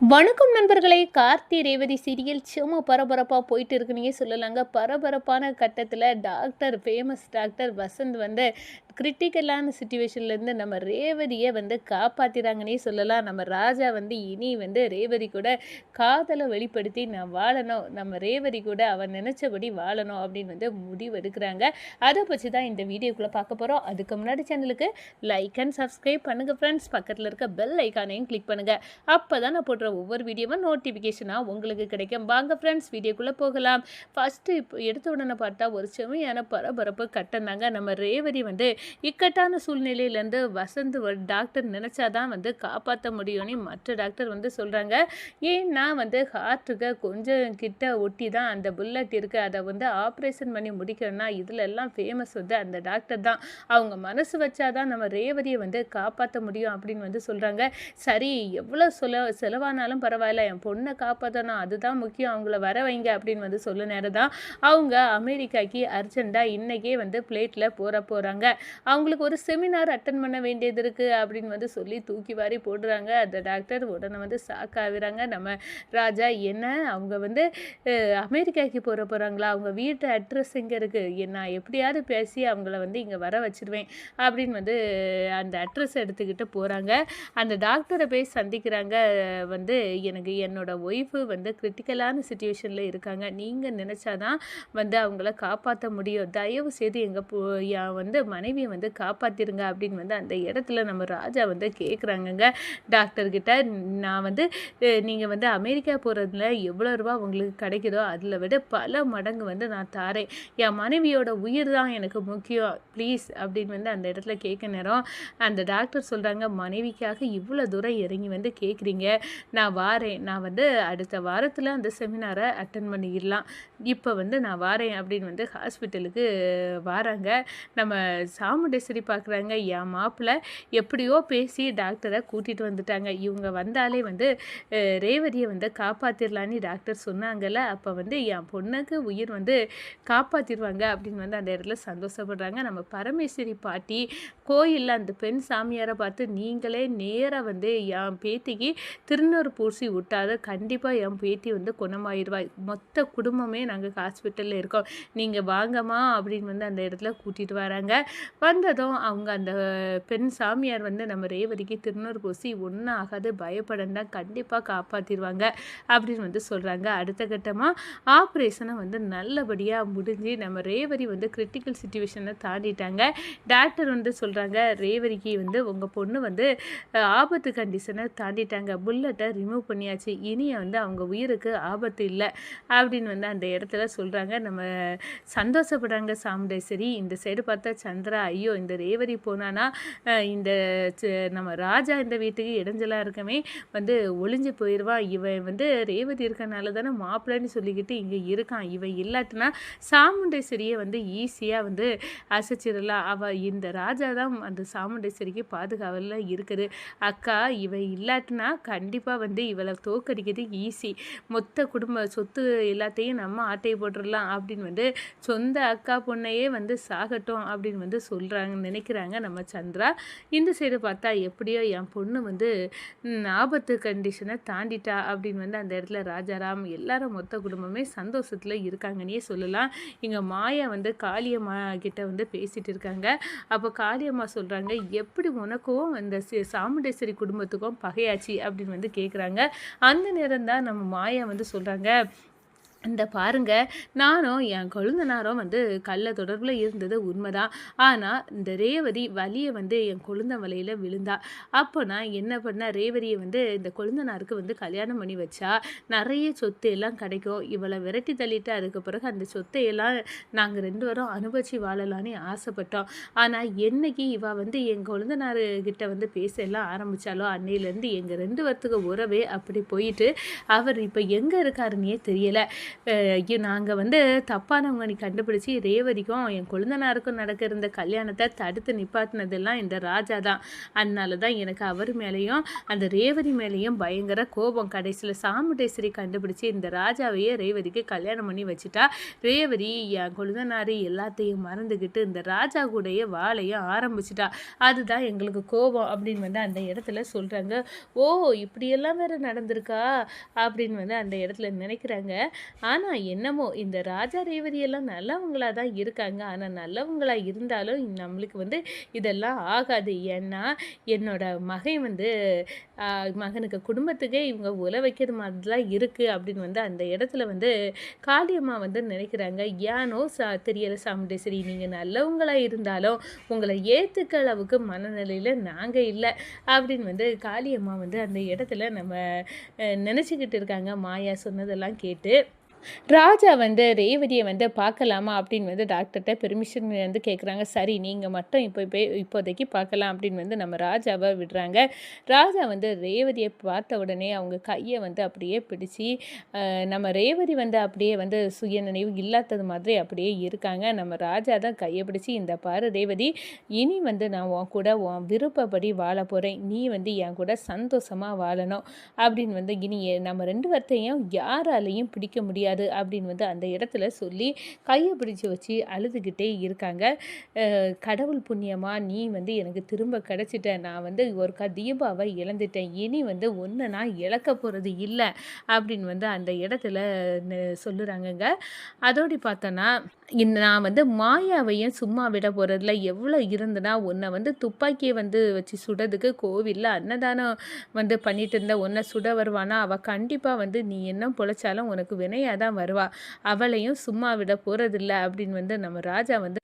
வணக்கம் நண்பர்களே. கார்த்தி ரேவதி சீரியல் சும்மா பரபரப்பாக போயிட்டு இருக்குன்னே சொல்லலாங்க. பரபரப்பான கட்டத்தில் டாக்டர் ஃபேமஸ் டாக்டர் வசந்த் வந்து கிரிட்டிக்கலான சுச்சுவேஷன்லேருந்து நம்ம ரேவதியை வந்து காப்பாற்றிறாங்கன்னே சொல்லலாம். நம்ம ராஜா வந்து இனி வந்து ரேவதி கூட காதலை வெளிப்படுத்தி நான் வாழணும். நம்ம ரேவதி கூட அவன் நினச்சபடி வாழணும் அப்படின்னு வந்து முடிவு எடுக்கிறாங்க. அதை பற்றி தான் இந்த வீடியோக்குள்ளே பார்க்க போகிறோம் அதுக்கு முன்னாடி சேனலுக்கு லைக் அண்ட் சப்ஸ்கிரைப் பண்ணுங்கள் ஃப்ரெண்ட்ஸ் பக்கத்தில் இருக்க பெல் ஐக்கானையும் கிளிக் பண்ணுங்கள் அப்போ தான் நான் போடுற ஒவ்வொரு வீடியோவும் நோட்டிஃபிகேஷனாக உங்களுக்கு கிடைக்கும். வாங்க ஃப்ரெண்ட்ஸ் வீடியோக்குள்ளே போகலாம். ஃபஸ்ட்டு இப்போ எடுத்த உடனே பார்த்தா ஒரு செமையான பரபரப்பு கட்டணாங்க நம்ம ரேவதி வந்து இக்கட்டான சூழ்நிலையிலேருந்து வசந்த் ஒரு டாக்டர் நினச்சாதான் வந்து காப்பாற்ற முடியும்னு மற்ற டாக்டர் வந்து சொல்கிறாங்க ஏன்னா வந்து ஹார்ட்டுக்கு கொஞ்சம் கிட்ட ஒட்டி தான் அந்த புல்லட் இருக்குது அதை வந்து ஆப்ரேஷன் பண்ணி முடிக்கணும்னா இதில் எல்லாம் ஃபேமஸ் வந்து அந்த டாக்டர் தான். அவங்க மனசு வச்சாதான் நம்ம ரேவதியை வந்து காப்பாற்ற முடியும் அப்படின்னு வந்து சொல்கிறாங்க சரி எவ்வளோ செல செலவானாலும் பரவாயில்ல என் பொண்ணை காப்பாற்றணும் அதுதான் முக்கியம் அவங்கள வர வைங்க அப்படின்னு வந்து சொல்ல நேரம் தான் அவங்க அமெரிக்காக்கு அர்ஜெண்ட்டாக இன்றைக்கே வந்து பிளேட்டில் போகிற போகிறாங்க அவங்களுக்கு ஒரு செமினார் அட்டன் பண்ண வேண்டியது இருக்குது அப்படின்னு வந்து சொல்லி தூக்கி வாரி போடுறாங்க. அந்த டாக்டர் உடனே வந்து ஷாக் ஆகுறாங்க. நம்ம ராஜா என்ன? அவங்க வந்து அமெரிக்காக்கு போகிற போகிறாங்களா அவங்க வீட்டு அட்ரஸ் எங்கே இருக்குது நான் எப்படியாவது பேசி அவங்கள வந்து இங்கே வர வச்சுருவேன் அப்படின்னு வந்து அந்த அட்ரஸ் எடுத்துக்கிட்டு போகிறாங்க அந்த டாக்டரை போய் சந்திக்கிறாங்க. வந்து எனக்கு என்னோட ஒய்ஃபு வந்து கிரிட்டிக்கலான சுச்சுவேஷனில் இருக்காங்க. நீங்கள் நினச்சாதான் வந்து அவங்கள காப்பாற்ற முடியும். தயவு செய்து எங்கள் போ என் வந்து மனைவியை வந்து காப்பாற்றிருங்க அப்படின்னு வந்து அந்த இடத்துல நம்ம ராஜா வந்து கேட்குறாங்கங்க டாக்டர்கிட்ட நான் வந்து நீங்கள் வந்து அமெரிக்கா போகிறதுல எவ்வளோ ரூபா உங்களுக்கு கிடைக்குதோ அதில் விட பல மடங்கு வந்து நான் தாரேன். என் மனைவியோட உயிர் தான் எனக்கு முக்கியம். ப்ளீஸ் அப்படின்னு வந்து அந்த இடத்துல கேட்க நேரம் அந்த டாக்டர் சொல்கிறாங்க மனைவிக்காக இவ்வளோ தூரம் இறங்கி வந்து கேட்குறீங்க நான் வாரேன். நான் வந்து அடுத்த வாரத்தில் அந்த செமினாரை அட்டன் பண்ணிடலாம். இப்போ வந்து நான் வாரேன் அப்படின்னு வந்து ஹாஸ்பிட்டலுக்கு வாராங்க. நம்ம சா சாமுண்டேஸ்வரி பார்க்குறாங்க. என் மாப்பிள்ளை எப்படியோ பேசி டாக்டரை கூட்டிகிட்டு வந்துட்டாங்க. இவங்க வந்தாலே வந்து ரேவதியை வந்து காப்பாற்றிடலான்னு டாக்டர் சொன்னாங்கல்ல அப்போ வந்து என் பொண்ணுக்கு உயிர் வந்து காப்பாற்றிடுவாங்க அப்படின்னு வந்து அந்த இடத்துல சந்தோஷப்படுறாங்க. நம்ம பரமேஸ்வரி பாட்டி கோயிலில் அந்த பெண் சாமியாரை பார்த்து நீங்களே நேராக வந்து என் பேத்திக்கு திருநூறு பூசி விட்டாத கண்டிப்பாக என் பேத்தி வந்து குணமாயிருவா மொத்த குடும்பமே நாங்கள் ஹாஸ்பிட்டலில் இருக்கோம். நீங்கள் வாங்கம்மா அப்படின்னு வந்து அந்த இடத்துல கூட்டிகிட்டு வராங்க. வந்ததும் அவங்க அந்த பெண் சாமியார் வந்து நம்ம ரேவதிக்கு திருநூறு பூசி ஒன்றும் ஆகாது பயப்படண்டா கண்டிப்பாக காப்பாற்றிடுவாங்க அப்படின்னு வந்து சொல்கிறாங்க அடுத்த கட்டமாக ஆப்ரேஷனை வந்து நல்லபடியாக முடிஞ்சு நம்ம ரேவதி வந்து கிரிட்டிக்கல் சுச்சுவேஷனை தாண்டிட்டாங்க. டாக்டர் வந்து சொல்கிறாங்க ரேவதிக்கு வந்து உங்கள் பொண்ணு வந்து ஆபத்து கண்டிஷனை தாண்டிட்டாங்க. புல்லட்டை ரிமூவ் பண்ணியாச்சு. இனி வந்து அவங்க உயிருக்கு ஆபத்து இல்லை அப்படின்னு வந்து அந்த இடத்துல சொல்கிறாங்க நம்ம சந்தோஷப்படுறாங்க சாமுண்டேஸ்வரி. இந்த சைடு பார்த்தா சந்திரா ஐயோ இந்த ரேவதி போனானா? இந்த ச- நம்ம ராஜா இந்த வீட்டுக்கு இடைஞ்சலாக இருக்கமே வந்து ஒளிஞ்சு போயிடுவான் இவன் வந்து ரேவதி இருக்கனால தானே மாப்பிள்ளைன்னு சொல்லிக்கிட்டு இங்கே இருக்கான். இவன் இல்லாட்டினா சாமுண்டேஸ்வரியை வந்து ஈஸியாக வந்து அசைச்சிடலாம். அவள் இந்த ராஜா தான் அந்த சாமுண்டேஸ்வரிக்கு பாதுகாவலில் இருக்குது. அக்கா இவன் இல்லாட்டினா கண்டிப்பாக வந்து இவளை தோக்கடிக்கிறது ஈஸி. மொத்த குடும்ப சொத்து எல்லாத்தையும் நம்ம ஆட்டையை போட்டுடலாம் அப்படின்னு வந்து சொந்த அக்கா பொண்ணையே வந்து சாகட்டும் அப்படின்னு வந்து சொல்கிறாங்க நினைக்கிறாங்க நம்ம சந்திரா. இந்த சைடு பார்த்தா எப்படியோ என் பொண்ணு வந்து ஆபத்து கண்டிஷனை தாண்டிட்டா அப்படின்னு வந்து அந்த இடத்துல ராஜாராம் எல்லாரும் மொத்த குடும்பமே சந்தோஷத்தில் இருக்காங்கன்னே சொல்லலாம். இங்கே மாயா வந்து காளியம்மா கிட்ட வந்து பேசிகிட்டு இருக்காங்க. அப்போ காளியம்மா சொல்கிறாங்க எப்படி உனக்கும் அந்த சாமுண்டேஸ்வரி குடும்பத்துக்கும் பகையாச்சு அப்படின்னு வந்து கேட்குறாங்க அந்த நேரம் தான் நம்ம மாயா வந்து சொல்கிறாங்க இந்த பாருங்க நானும் என் கொழுந்தனாரும் வந்து கள்ள தொடர்பில் இருந்தது உண்மைதான். ஆனால் இந்த ரேவதி வலியை வந்து என் கொழுந்தன் வலையில் விழுந்தா. அப்போ நான் என்ன பண்ண ரேவதியை வந்து இந்த கொழுந்தனாருக்கு வந்து கல்யாணம் பண்ணி வச்சா நிறைய சொத்து எல்லாம் கிடைக்கும். இவளை விரட்டி தள்ளிட்டு அதுக்கு பிறகு அந்த சொத்தை எல்லாம் நாங்கள் ரெண்டு பேரும் அனுபவிச்சு வாழலான்னு ஆசைப்பட்டோம். ஆனால் என்னைக்கு இவள் வந்து என் கொழுந்தனார் கிட்ட வந்து பேச எல்லாம் ஆரம்பித்தாலோ அன்னையிலேருந்து எங்கள் ரெண்டு பேர்த்துக்கு உறவே அப்படி போயிட்டு அவர் இப்போ எங்கே இருக்காருன்னே தெரியலை. நாங்கள் வந்து தப்பானவங்க நீ கண்டுபிடிச்சி ரேவதிக்கும் என் கொழுந்தனாருக்கும் நடக்க இருந்த கல்யாணத்தை தடுத்து நிப்பாட்டினதெல்லாம் இந்த ராஜா தான். அதனால தான் எனக்கு அவர் மேலேயும் அந்த ரேவதி மேலேயும் பயங்கர கோபம். கடைசியில் சாமுண்டேஸ்வரி கண்டுபிடிச்சி இந்த ராஜாவையே ரேவதிக்கு கல்யாணம் பண்ணி வச்சுட்டா ரேவதி என் கொழுந்தனார் எல்லாத்தையும் மறந்துக்கிட்டு இந்த ராஜா கூடயே வாழையும் ஆரம்பிச்சிட்டா. அதுதான் எங்களுக்கு கோபம் அப்படின்னு வந்து அந்த இடத்துல சொல்கிறாங்க ஓ இப்படியெல்லாம் வேறு நடந்திருக்கா? அப்படின்னு வந்து அந்த இடத்துல நினைக்கிறாங்க. ஆனால் என்னமோ இந்த ராஜா ரேவதி எல்லாம் நல்லவங்களா தான் இருக்காங்க. ஆனால் நல்லவங்களாக இருந்தாலும் நம்மளுக்கு வந்து இதெல்லாம் ஆகாது. ஏன்னா என்னோட மகன் வந்து மகனுக்கு குடும்பத்துக்கே இவங்க உல வைக்கிற மாதிரி தான் இருக்குது அப்படின்னு வந்து அந்த இடத்துல வந்து காளியம்மா வந்து நினைக்கிறாங்க. ஏனோ சா தெரியல சாமுண்டேஸ்வரி நீங்கள் நல்லவங்களாக இருந்தாலும் உங்களை ஏற்றுக்க அளவுக்கு மனநிலையில் நாங்கள் இல்லை. அப்படின்னு வந்து காளியம்மா வந்து அந்த இடத்துல நம்ம நினச்சிக்கிட்டு இருக்காங்க. மாயா சொன்னதெல்லாம் கேட்டு ராஜா வந்து ரேவதியை வந்து பார்க்கலாமா அப்படின்னு வந்து டாக்டர்கிட்ட பெர்மிஷன் வந்து கேட்குறாங்க சரி நீங்கள் மட்டும் இப்போ இப்போ இப்போதைக்கு பார்க்கலாம் அப்படின்னு வந்து நம்ம ராஜாவை விடுறாங்க. ராஜா வந்து ரேவதியை பார்த்த உடனே அவங்க கையை வந்து அப்படியே பிடிச்சி நம்ம ரேவதி வந்து அப்படியே வந்து சுய நினைவு இல்லாதது மாதிரி அப்படியே இருக்காங்க. நம்ம ராஜா தான் கையை பிடிச்சி இந்த பாரு ரேவதி இனி வந்து நான் உன் கூட உன் விருப்பப்படி வாழ போகிறேன் நீ வந்து என் கூட சந்தோஷமாக வாழணும். அப்படின்னு வந்து இனி நம்ம ரெண்டு வார்த்தையும் யாராலையும் பிடிக்க முடியாது. அப்படின்னு வந்து அந்த இடத்துல சொல்லி கையை பிடிச்சு வச்சு அழுதுகிட்டே இருக்காங்க. கடவுள் புண்ணியமாக நீ வந்து எனக்கு திரும்ப கிடைச்சிட்ட. நான் வந்து ஒரு க தீபாவை இழந்துட்டேன். இனி வந்து ஒன்று நான் இழக்க போகிறது இல்லை அப்படின்னு வந்து அந்த இடத்துல சொல்லுறாங்கங்க. அதோடு பார்த்தோன்னா நான் வந்து மாயாவையும் சும்மா விட போகிறதுல எவ்வளோ இருந்தனா உன்னை வந்து துப்பாக்கியை வந்து வச்சு சுடுறதுக்கு கோவிலில் அன்னதானம் வந்து பண்ணிட்டு இருந்த உன்னை சுட வருவானா? அவள் கண்டிப்பாக வந்து நீ என்ன பொழைச்சாலும் உனக்கு வினையாக தான் வருவா. அவளையும் சும்மா விட போகிறதில்ல அப்படின்னு வந்து நம்ம ராஜா வந்து